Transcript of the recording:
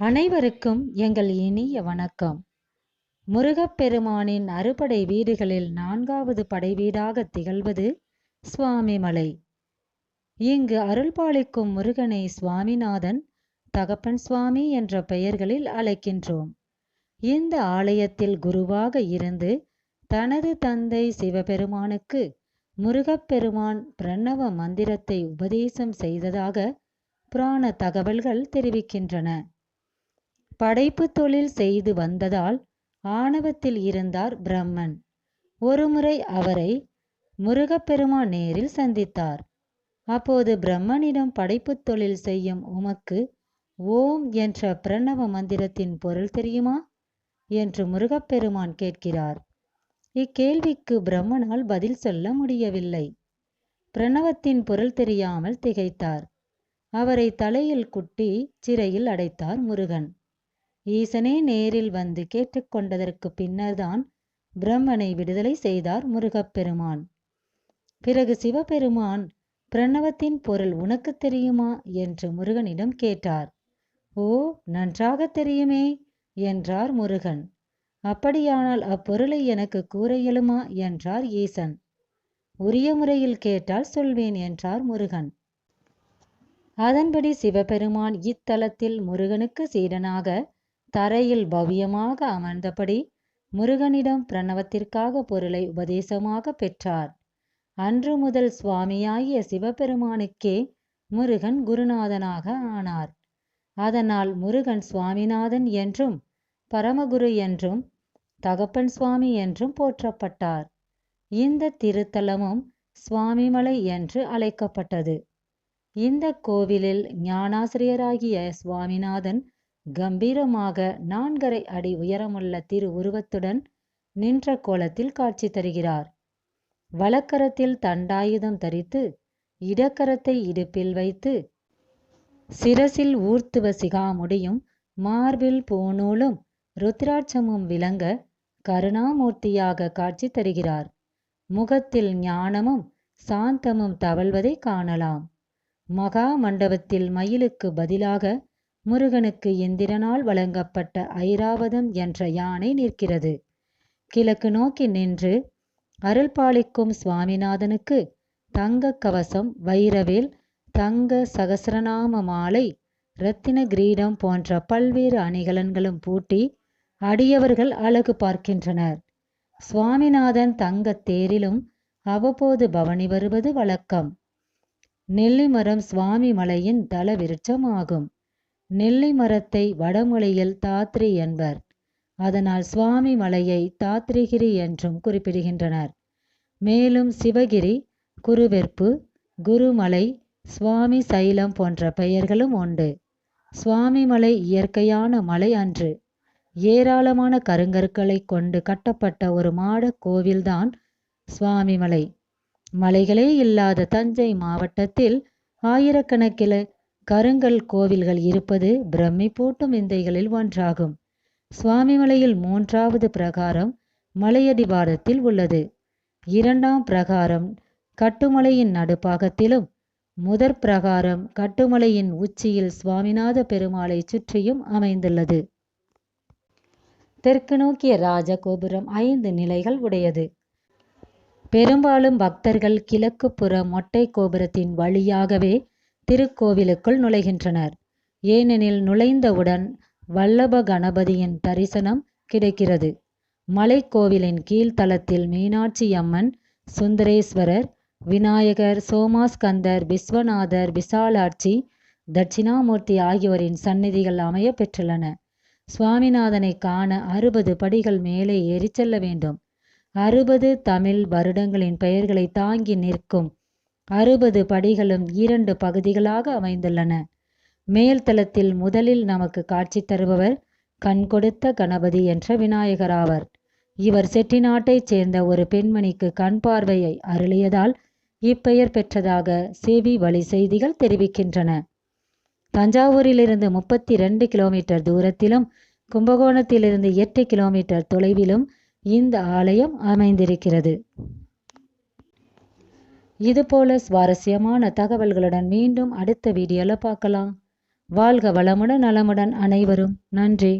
அனைவருக்கும் எங்கள் இனிய வணக்கம். முருகப்பெருமானின் அறுபடை வீடுகளில் நான்காவது படைவீடாக திகழ்வது சுவாமிமலை. இங்கு அருள்பாலிக்கும் முருகனை சுவாமிநாதன் தகப்பன் சுவாமி என்ற பெயர்களில் அழைக்கின்றோம். இந்த ஆலயத்தில் குருவாக இருந்து தனது தந்தை சிவபெருமானுக்கு முருகப்பெருமான் பிரணவ மந்திரத்தை உபதேசம் செய்ததாக புராண தகவல்கள் தெரிவிக்கின்றன. படைப்பு தொழில் செய்து வந்ததால் ஆணவத்தில் இருந்தார் பிரம்மன். ஒருமுறை அவரை முருகப்பெருமான் நேரில் சந்தித்தார். அப்போது பிரம்மனிடம் படைப்பு தொழில் செய்யும் உமக்கு ஓம் என்ற பிரணவ மந்திரத்தின் பொருள் தெரியுமா? என்று முருகப்பெருமான் கேட்கிறார். இக்கேள்விக்கு பிரம்மனால் பதில் சொல்ல முடியவில்லை. பிரணவத்தின் பொருள் தெரியாமல் திகைத்தார். அவரை தலையில் குட்டி சிறையில் அடைத்தார் முருகன். ஈசனே நேரில் வந்து கேட்டுக்கொண்டதற்கு பின்னர்தான் பிரம்மனை விடுதலை செய்தார் முருகப்பெருமான். பிறகு சிவபெருமான் பிரணவத்தின் பொருள் உனக்கு தெரியுமா? என்று முருகனிடம் கேட்டார். ஓ நன்றாக தெரியுமே என்றார் முருகன். அப்படியானால் அப்பொருளை எனக்கு கூற இயலுமா? என்றார் ஈசன். உரிய முறையில் கேட்டால் சொல்வேன் என்றார் முருகன். அதன்படி சிவபெருமான் இத்தலத்தில் முருகனுக்கு சீடனாக தரையில் பவ்யமாக அமர்ந்தபடி முருகனிடம் பிரணவத்திற்காக பொருளை உபதேசமாக பெற்றார். அன்று முதல் சுவாமியாகிய சிவபெருமானுக்கே முருகன் குருநாதனாக ஆனார். அதனால் முருகன் சுவாமிநாதன் என்றும் பரமகுரு என்றும் தகப்பன் சுவாமி என்றும் போற்றப்பட்டார். இந்த திருத்தலமும் சுவாமிமலை என்று அழைக்கப்பட்டது. இந்த கோவிலில் ஞானாசிரியராகிய சுவாமிநாதன் கம்பீரமாக நான்கரை அடி உயரமுள்ள திரு உருவத்துடன் நின்ற கோலத்தில் காட்சி தருகிறார். வலக்கரத்தில் தண்டாயுதம் தரித்து இடக்கரத்தை இடுப்பில் வைத்து சிரசில் ஊர்த்துவ சிகாமுடியும் மார்பில் பூநூலும் ருத்ராட்சமும் விளங்க கருணாமூர்த்தியாக காட்சி தருகிறார். முகத்தில் ஞானமும் சாந்தமும் தவழ்வதை காணலாம். மகா மண்டபத்தில் மயிலுக்கு பதிலாக முருகனுக்கு இந்திரனால் வழங்கப்பட்ட ஐராவதம் என்ற யானை நிற்கிறது. கிழக்கு நோக்கி நின்று அருள்பாலிக்கும் சுவாமிநாதனுக்கு தங்க கவசம் வைரவேல் தங்க சகசரநாம மாலை இரத்தின கிரீடம் போன்ற பல்வேறு அணிகலன்களும் பூட்டி அடியவர்கள் அழகு பார்க்கின்றனர். சுவாமிநாதன் தங்கத் தேரிலும் அவ்வப்போது பவனி வருவது வழக்கம். நெல்லிமரம் சுவாமி மலையின் தல விருட்சமாகும் நெல்லை மரத்தை வடமொழியில் தாத்ரி என்பர். அதனால் சுவாமி மலையை தாத்ரிகிரி என்றும் குறிப்பிடுகின்றனர். மேலும் சிவகிரி குருவெற்பு குருமலை சுவாமி சைலம் போன்ற பெயர்களும் உண்டு. சுவாமிமலை இயற்கையான மலை அன்று. ஏராளமான கருங்கற்களை கொண்டு கட்டப்பட்ட ஒரு மாட கோவில்தான் சுவாமிமலை மலைகளே இல்லாத தஞ்சை மாவட்டத்தில் ஆயிரக்கணக்கில் கருங்கல் கோவில்கள் இருப்பது பிரமிப்பூட்டும் விந்தைகளில் ஒன்றாகும். சுவாமிமலையில் மூன்றாவது பிரகாரம் மலையடிவாரத்தில் உள்ளது. இரண்டாம் பிரகாரம் கட்டுமலையின் நடுப்பாகத்திலும் முதற் பிரகாரம் கட்டுமலையின் உச்சியில் சுவாமிநாத பெருமாளை சுற்றியும் அமைந்துள்ளது. தெற்கு நோக்கிய ராஜகோபுரம் ஐந்து நிலைகள் உடையது. பெரும்பாலும் பக்தர்கள் கிழக்கு புற மொட்டை கோபுரத்தின் வழியாகவே திருக்கோவிலுக்குள் நுழைகின்றனர். ஏனெனில் நுழைந்தவுடன் வல்லப கணபதியின் தரிசனம் கிடைக்கிறது. மலைக்கோவிலின் கீழ்த்தலத்தில் மீனாட்சி அம்மன் சுந்தரேஸ்வரர் விநாயகர் சோமாஸ்கந்தர் விஸ்வநாதர் விசாலாட்சி தட்சிணாமூர்த்தி ஆகியோரின் சந்நிதிகள் அமைய பெற்றுள்ளன. சுவாமிநாதனை காண அறுபது படிகள் மேலே ஏறிச் செல்ல வேண்டும். அறுபது தமிழ் வருடங்களின் பெயர்களை தாங்கி நிற்கும் அறுபது படிகளும் இரண்டு பகுதிகளாக அமைந்துள்ளன. மேல்தளத்தில் முதலில் நமக்கு காட்சி தருபவர் கண் கொடுத்த கணபதி என்ற விநாயகராவர் இவர் செட்டிநாட்டைச் சேர்ந்த ஒரு பெண்மணிக்கு கண் பார்வையை அருளியதால் இப்பெயர் பெற்றதாக செவி வழி செய்திகள் தெரிவிக்கின்றன. தஞ்சாவூரிலிருந்து முப்பத்தி ரெண்டு கிலோமீட்டர் தூரத்திலும் கும்பகோணத்திலிருந்து எட்டு கிலோமீட்டர் தொலைவிலும் இந்த ஆலயம் அமைந்திருக்கிறது. இதுபோல சுவாரஸ்யமான தகவல்களுடன் மீண்டும் அடுத்த வீடியோல பார்க்கலாம். வாழ்க வளமுடன் நலமுடன் அனைவரும். நன்றி.